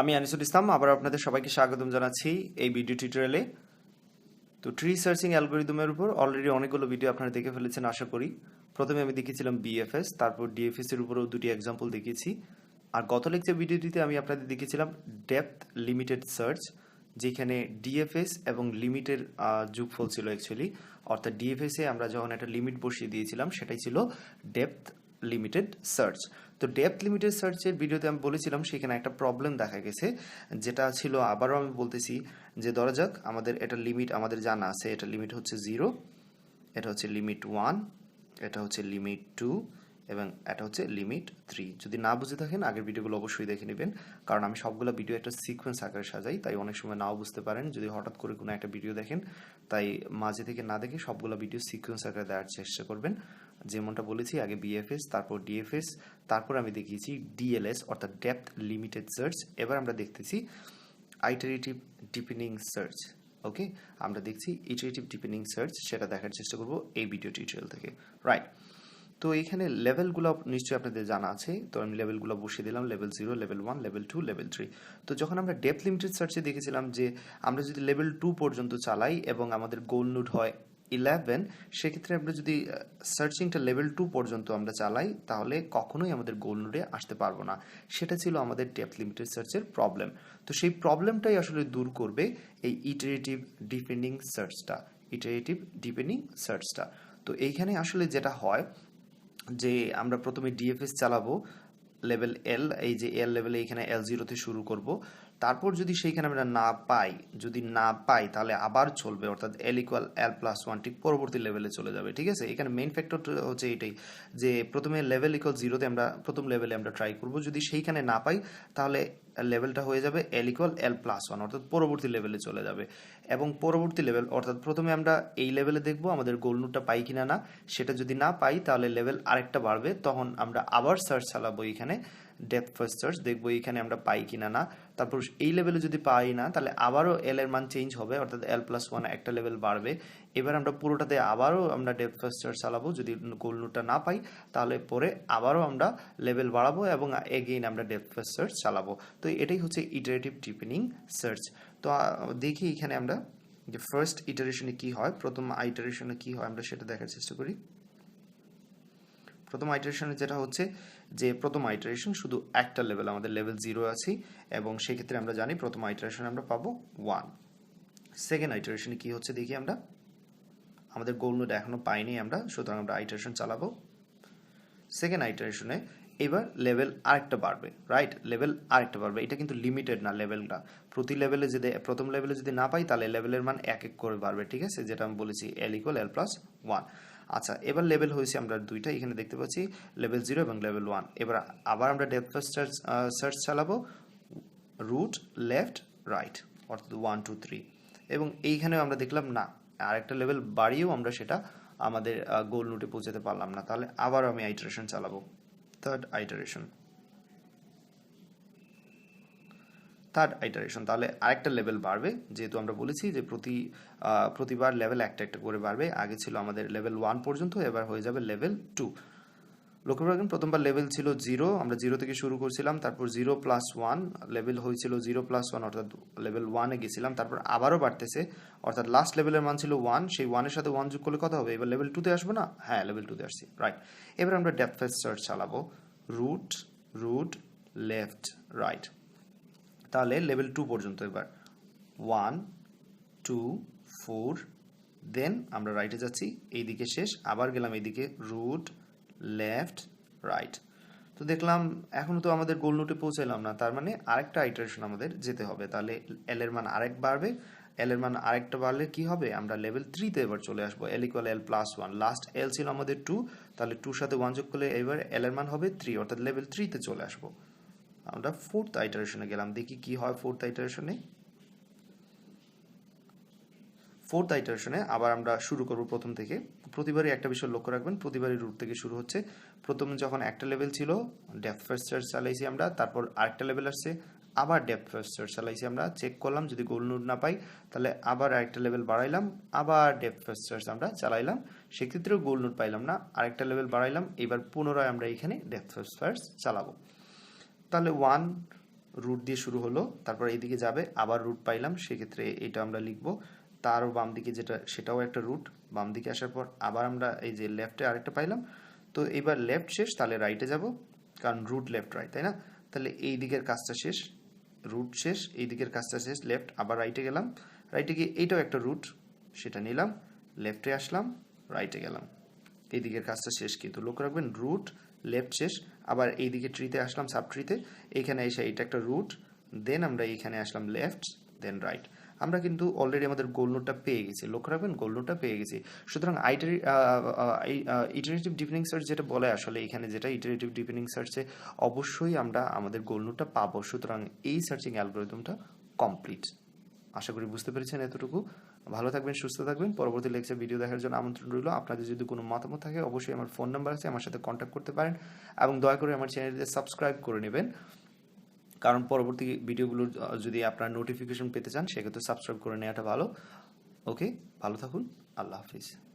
আমি আনিসুল ইসলাম, আবার আপনাদের সবাইকে স্বাগতম জানাচ্ছি এই ভিডিও টিউটোরিয়ালে। তো ট্রি সার্চিং অ্যালগোরিদমের উপর অলরেডি অনেকগুলো ভিডিও আপনারা দেখে ফেলেছেন, আশা করি। প্রথমে আমি দেখিয়েছিলাম বিএফএস তারপর ডিএফএস এর উপরেও দুটি এক্সাম্পল দেখিয়েছি। আর গত লেকচার ভিডিওটিতে আমি আপনাদের দেখিয়েছিলাম ডেপথ লিমিটেড সার্চ যেখানে ডিএফএস এবং লিমিটের যুগফল ছিল অ্যাকচুয়ালি অর্থাৎ ডিএফএস আমরা যখন একটা লিমিট বসিয়ে দিয়েছিলাম, সেটাই ছিল ডেপথ লিমিটেড সার্চ তো ডেপথ লিমিটেড সার্চের ভিডিওতে আমি বলেছিলাম, সেখানে একটা প্রবলেম দেখা গেছে, যেটা ছিল আবারও আমি বলতেছি যে, ধরা যাক আমাদের এটা লিমিট আমাদের জানা আছে, এটা লিমিট হচ্ছে জিরো এটা হচ্ছে লিমিট ওয়ান এটা হচ্ছে লিমিট টু এবং এটা হচ্ছে লিমিট থ্রি যদি না বুঝে থাকেন, আগের ভিডিওগুলো অবশ্যই দেখে নেবেন, কারণ আমি সবগুলো ভিডিও একটা সিকোয়েন্স আকারে সাজাই, তাই অনেক সময় নাও বুঝতে পারেন, যদি হঠাৎ করে কোনো একটা ভিডিও দেখেন, তাই মাঝে থেকে না দেখে সবগুলো ভিডিও সিকোয়েন্স আকারে দেওয়ার চেষ্টা করবেন। যেমনটা বলেছি, আগে বিএফএস তারপর ডিএফএস তারপর আমি দেখিয়েছি ডিএলএস অর্থাৎ ডেপথ লিমিটেড সার্চ এবার আমরা দেখতেছি আইটারেটিভ ডিপেনিং সার্চ ওকে আমরা দেখছি ইটারেটিভ ডিপেনিং সার্চ সেটা দেখার চেষ্টা করব এই ভিডিও টিউটোরিয়াল থেকে। রাইট তো এখানে লেভেলগুলো নিশ্চয়ই আপনাদের জানা আছে। তো আমি লেভেলগুলো বসিয়ে দিলাম level zero level one level two level three তো যখন আমরা ডেপথ লিমিটেড সার্চে দেখেছিলাম যে আমরা যদি লেভেল টু পর্যন্ত চালাই এবং আমাদের গোল নোড হয় ইলেভেন সেক্ষেত্রে আমরা যদি সার্চিংটা লেভেল টু পর্যন্ত আমরা চালাই, তাহলে কখনোই আমাদের গোল নোডে আসতে পারব না। সেটা ছিল আমাদের ডেপথ লিমিটেড সার্চের প্রবলেম তো সেই প্রবলেমটাই আসলে দূর করবে এই ইটারেটিভ ডিপেন্ডিং সার্চটা ইটারেটিভ ডিপেন্ডিং সার্চটা তো এইখানে আসলে যেটা হয়, যে আমরা প্রথমে ডিএফএস চালাবো লেভেল এল এই যে এল লেভেলে এখানে এল জিরোতে শুরু করব। তারপর যদি সেইখানে আমরা না পাই, যদি না পাই, তাহলে আবার চলবে, অর্থাৎ L equal L plus one ঠিক পরবর্তী লেভেলে চলে যাবে, ঠিক আছে? এখানে মেইন ফ্যাক্টরটা হচ্ছে এটাই যে প্রথমে লেভেল ইকুয়াল জিরোতে আমরা, প্রথম লেভেলে আমরা ট্রাই করব, যদি সেইখানে না পাই, তাহলে লেভেলটা হয়ে যাবে L equal L plus one অর্থাৎ পরবর্তী লেভেলে চলে যাবে। এবং পরবর্তী লেভেল অর্থাৎ প্রথমে আমরা এই লেভেলে দেখব আমাদের গোল নোটটা পাই কিনা না, সেটা যদি না পাই, তাহলে লেভেল আরেকটা বাড়বে, তখন আমরা আবার সার্চ চালাবো এখানে ডেপথ ফার্স্ট সার্চ দেখব এখানে আমরা পাই কিনা না। তারপর এই লেভেলে যদি পাই না, তাহলে আবারও এল এর মান চেঞ্জ হবে, অর্থাৎ এল প্লাস ওয়ান একটা লেভেল বাড়বে। এবার আমরা পুরোটাতে আবারও আমরা ডেপথ ফার্স্ট সার্চ চালাবো, যদি গোল নোটটা না পাই, তাহলে পরে আবারও আমরা লেভেল বাড়াবো এবং এগেইন আমরা ডেপথ ফার্স্ট সার্চ চালাবো। তো এটাই হচ্ছে ইটারেটিভ ডিপেনিং সার্চ তো দেখি এখানে আমরা যে ফার্স্ট ইটারেশনে কি হয়, প্রথম আইটারেশনে কি হয়, আমরা সেটা দেখার চেষ্টা করি। প্রথম আইটারেশনে যেটা হচ্ছে যে প্রথম আইটারেশন শুধু একটা লেভেল আমাদের লেভেল জিরো আছে এবং সেক্ষেত্রে আমরা জানি প্রথম আইটারেশনে আমরা পাবো ওয়ান সেকেন্ড আইটারেশনে কি হচ্ছে দেখি আমরা? আমাদের গোল নোট এখনও পাইনি আমরা, সুতরাং আমরা আইটারেশন চালাবো। সেকেন্ড আইটারেশনে এবার লেভেল আরেকটা বাড়বে রাইট লেভেল আরেকটা বাড়বে, এটা কিন্তু লিমিটেড না লেভেলটা প্রতি লেভেলে যদি, প্রথম লেভেলে যদি না পাই, তাহলে লেভেলের মান এক এক করে বাড়বে, ঠিক আছে? যেটা আমি বলেছি L equal L plus one আচ্ছা এবার লেভেল হয়েছে আমরা দুইটা, এখানে দেখতে পাচ্ছি লেভেল জিরো এবং লেভেল ওয়ান এবার আবার আমরা ডেপথ সার্চ সার্চ চালাবো। রুট লেফট রাইট অর্থাৎ ওয়ান টু থ্রি এবং এইখানেও আমরা দেখলাম না, আরেকটা লেভেল বাড়িয়েও আমরা সেটা আমাদের গোল নোটে পৌঁছাতে পারলাম না। তাহলে আবার আমি আইটারেশন চালাবো। থার্ড আইটারেশন থার্ড আইটারেশন তাহলে আরেকটা লেভেল বাড়বে, যেহেতু আমরা বলেছি যে প্রতি প্রতিবার লেভেল একটা একটা করে বাড়বে। আগে ছিল আমাদের লেভেল ওয়ান পর্যন্ত, এবার হয়ে যাবে লেভেল টু লক্ষ্য রাখবেন, প্রথমবার লেভেল ছিল জিরো আমরা জিরো থেকে শুরু করছিলাম, তারপর জিরো প্লাস ওয়ান লেভেল হয়েছিল জিরো প্লাস ওয়ান অর্থাৎ লেভেল ওয়ানে গেছিলাম, তারপর আবারও বাড়তেছে। অর্থাৎ লাস্ট লেভেলের মান ছিল ওয়ান সেই ওয়ানের সাথে ওয়ান যোগ করলে কথা হবে? এবার লেভেল টুতে আসব না? হ্যাঁ লেভেল টুতে আসছি রাইট এবার আমরা ডেপথ ফার্স্ট সার্চ চালাবো। রুট রুট লেফট রাইট তাহলে লেভেল টু পর্যন্ত এবার। ওয়ান টু ফোর দেন আমরা রাইটে যাচ্ছি, এইদিকে শেষ, আবার গেলাম এইদিকে রুট লেফট রাইট তো দেখলাম এখনও তো আমাদের গোল নোটে পৌঁছালাম না, তার মানে আরেকটা আইটারেশন আমাদের যেতে হবে। তাহলে এল এর মান আরেক বাড়বে এল এর মান আরেকটা বাড়লে কি হবে? আমরা লেভেল থ্রিতে এবার চলে আসব L equal L plus one last L ছিল আমাদের টু তাহলে টুর সাথে ওয়ান যোগ করলে এবার এল এর মান হবে থ্রি অর্থাৎ লেভেল থ্রিতে চলে আসব। আমরা ফোর্থ আইটারেশনে গেলাম, দেখি কি হয় ফোর্থ আইটারেশনে ফোর্থ আইটারেশনে আবার আমরা শুরু করব প্রথম থেকে। প্রতিবারই একটা বিষয় লক্ষ্য রাখবেন, প্রতিবারই রুট থেকে শুরু হচ্ছে। প্রথম যখন একটা লেভেল ছিল ডেপথ ফার্স্ট সার্চ চালাইছি আমরা, তারপর আরেকটা লেভেল আসছে, আবার ডেপথ ফার্স্ট সার্চ চালাইছি আমরা। চেক করলাম, যদি গোল নোট না পাই, তাহলে আবার আরেকটা লেভেল বাড়াইলাম, আবার ডেপথ ফার্স্ট সার্চ আমরা চালাইলাম। সেক্ষেত্রেও গোল নোট পাইলাম না, আরেকটা লেভেল বাড়াইলাম, এবার পুনরায় আমরা এখানে ডেপথ ফার্স্ট সার্চ চালাবো। তাহলে ওয়ান রুট দিয়ে শুরু হলো, তারপর এইদিকে যাবে, আবার রুট পাইলাম, সেক্ষেত্রে এটা আমরা লিখব। তারও বাম দিকে যেটা, সেটাও একটা রুট বাম দিকে আসার পর আবার আমরা এই যে লেফটে আরেকটা পাইলাম। তো এবার লেফট শেষ, তাহলে রাইটে যাব, কারণ রুট লেফট রাইট তাই না? তাহলে এই দিকের কাজটা শেষ রুট শেষ, এই দিকের কাজটা শেষ লেফট আবার রাইটে গেলাম। রাইটে গিয়ে এইটাও একটা রুট সেটা নিলাম লেফটে আসলাম রাইটে গেলাম। এই দিকের কাজটা শেষ কিন্তু, লক্ষ্য রাখবেন রুট লেফট শেষ আবার এই দিকে ট্রিতে আসলাম সাব ট্রিতে এইখানে এসে এটা একটা রুট দেন আমরা এইখানে আসলাম লেফট দেন রাইট আমরা কিন্তু অলরেডি আমাদের গোল নোটটা পেয়ে গেছি। লক্ষ্য রাখবেন গোল নোটটা পেয়ে গেছি। সুতরাং আইটারি ইটারেটিভ ডিপেনিং সার্চ যেটা বলে আসলে এখানে যেটা ইটারেটিভ ডিপেনিং সার্চে অবশ্যই আমরা আমাদের গোল নোটটা পাবো। সুতরাং এই সার্চিং অ্যালগোরিদমটা কমপ্লিট আশা করি বুঝতে পেরেছেন এতটুকু। ভালো থাকবেন, সুস্থ থাকবেন। পরবর্তী লেকচার ভিডিও দেখার জন্য আমন্ত্রণ রইল। আপনাদের যদি কোনো মতামত থাকে, অবশ্যই আমার ফোন নাম্বার আছে, আমার সাথে কন্ট্যাক্ট করতে পারেন এবং দয়া করে আমার চ্যানেলটিতে সাবস্ক্রাইব করে নেবেন। কারণ পরবর্তী ভিডিওগুলোর যদি আপনারা নোটিফিকেশন পেতে চান, সেক্ষেত্রে সাবস্ক্রাইব করে নেওয়াটা ভালো। ওকে ভালো থাকুন। আল্লাহ হাফিজ।